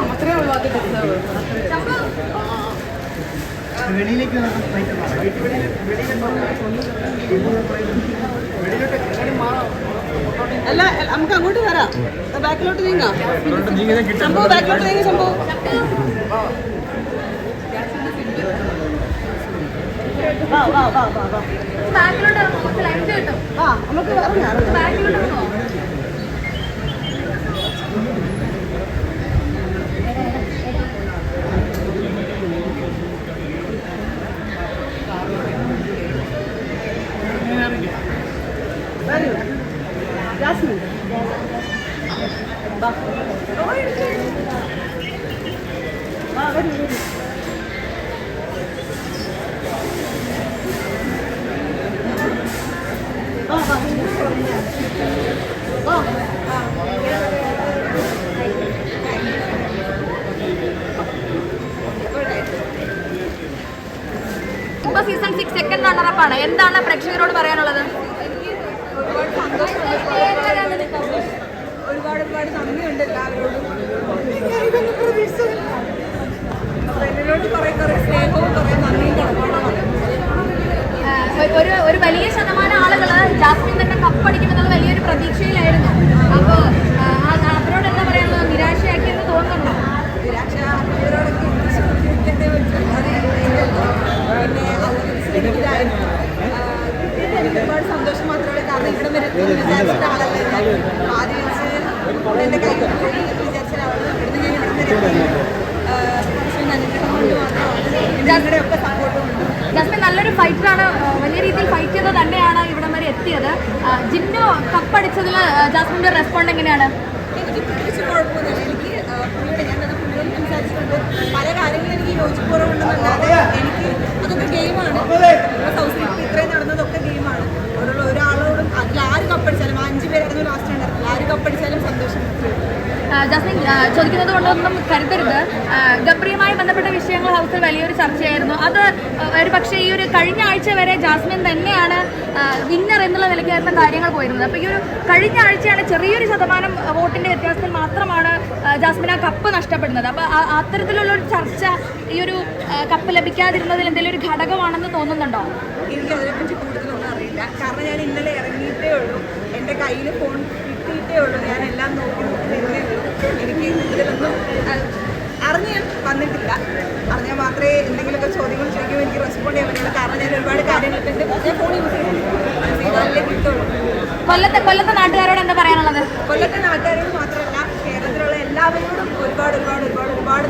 മാത്രമേ ഉള്ളൂ അത് അല്ല നമുക്ക് അങ്ങോട്ട് വരാം. ബാക്കിലോട്ട് നീങ്ങാം. സംഭവം ബാക്കിലോട്ട് നീങ്ങി സംഭവം. നമുക്ക് ജാസ്മിൻ. വാ വരൂ വരൂ. ഇപ്പൊ സീസൺ സിക്സ് സെക്കൻഡ് റണ്ണറപ്പാണ് എന്താണ് പ്രേക്ഷകരോട് പറയാനുള്ളത്? ഒരുപാട് ഒരുപാട് നന്ദിയുണ്ട് എല്ലാവരോടും. ഞാനിതൊന്നും പ്രതീക്ഷിച്ചില്ല. ഫ്രണ്ടിനോട് കുറെ കുറെ സ്നേഹവും കുറെ നന്ദിയും കടപ്പാടാണ് ഒരു ഒരു വലിയ ശതമാനം ആളുകൾ ജാസ്മിൻ തന്നെ കപ്പടിക്കുമെന്നുള്ള വലിയൊരു പ്രതീക്ഷയിലായിരുന്നു അപ്പോൾ അവരോട് എന്താ പറയാനുള്ളത് നിരാശയാക്കിയെന്ന് തോന്നുന്നുണ്ടോ നിരാശ അവരോടൊക്കെ വിശ്വസിക്കേണ്ടേ പറ്റും അത് എനിക്കല്ലോ. പിന്നെ അവർക്ക് സ്നേഹിതരായിരുന്നു എനിക്ക് ഒരുപാട് സന്തോഷം മാത്രമേ കാരണം ഇവിടെ വരെ എത്തുമെന്ന് ഒക്കെ ജാസ്മിൻ നല്ലൊരു ഫൈറ്ററാണ്. വലിയ രീതിയിൽ ഫൈറ്റ് ചെയ്ത് തന്നെയാണ് ഇവിടം വരെ എത്തിയത്. ജിന്നു കപ്പടിച്ചതിൽ ജാസ്മിന്റെ റെസ്പോണ്ട് എങ്ങനെയാണ്? ചോദിക്കുന്നത് കൊണ്ടൊന്നും കരുതരുത്. ഗബ്രിയുമായി ബന്ധപ്പെട്ട വിഷയങ്ങൾ ഹൗസിൽ വലിയൊരു ചർച്ചയായിരുന്നു. അത് ഒരു പക്ഷേ ഈ ഒരു കഴിഞ്ഞ ആഴ്ച വരെ ജാസ്മിൻ തന്നെയാണ് വിന്നർ എന്നുള്ള നിലയ്ക്കായിരുന്ന കാര്യങ്ങൾ പോയിരുന്നത്. അപ്പോൾ ഈ ഒരു കഴിഞ്ഞ ആഴ്ചയാണ് ചെറിയൊരു ശതമാനം വോട്ടിന്റെ വ്യത്യാസത്തിൽ മാത്രമാണ് ജാസ്മിൻ ആ കപ്പ് നഷ്ടപ്പെടുന്നത്. അപ്പോൾ അത്തരത്തിലുള്ള ഒരു ചർച്ച ഈ ഒരു കപ്പ് ലഭിക്കാതിരുന്നതിൽ എന്തെങ്കിലും ഒരു ഘടകമാണെന്ന് തോന്നുന്നുണ്ടോ? എനിക്ക് അതിനെപ്പറ്റി കൂടുതലൊന്നും അറിയില്ല. കാരണം ഞാൻ ഇന്നലെ ഇറങ്ങിയിട്ടേ ഉള്ളൂ. എന്റെ കയ്യിൽ ഫോൺ കിട്ടിയിട്ടേ ഉള്ളൂ. ഞാൻ എല്ലാം നോക്കി നോക്കി വരുന്നേ ഉള്ളൂ എനിക്ക് കൂടുതലൊന്നും ആ, അറിഞ്ഞ് ഞാൻ വന്നിട്ടില്ല അറിഞ്ഞാൽ മാത്രമേ എന്തെങ്കിലുമൊക്കെ ചോദ്യങ്ങൾ ചോദിക്കുമ്പോൾ എനിക്ക് റെസ്പോണ്ട് ചെയ്യാൻ പറ്റുള്ളൂ കാരണം ഞാൻ ഒരുപാട് കാര്യങ്ങൾ എന്റെ ഞാൻ ഫോൺ യൂസ് ചെയ്യുന്നു ചെയ്താലേ കിട്ടുള്ളൂ കൊല്ലത്തെ കൊല്ലത്തെ നാട്ടുകാരോട് എന്താ പറയാനുള്ളത്? കൊല്ലത്തെ നാട്ടുകാരോട് മാത്രമല്ല കേരളത്തിലുള്ള എല്ലാവരോടും ഒരുപാട് ഒരുപാട് ഒരുപാട് ഒരുപാട്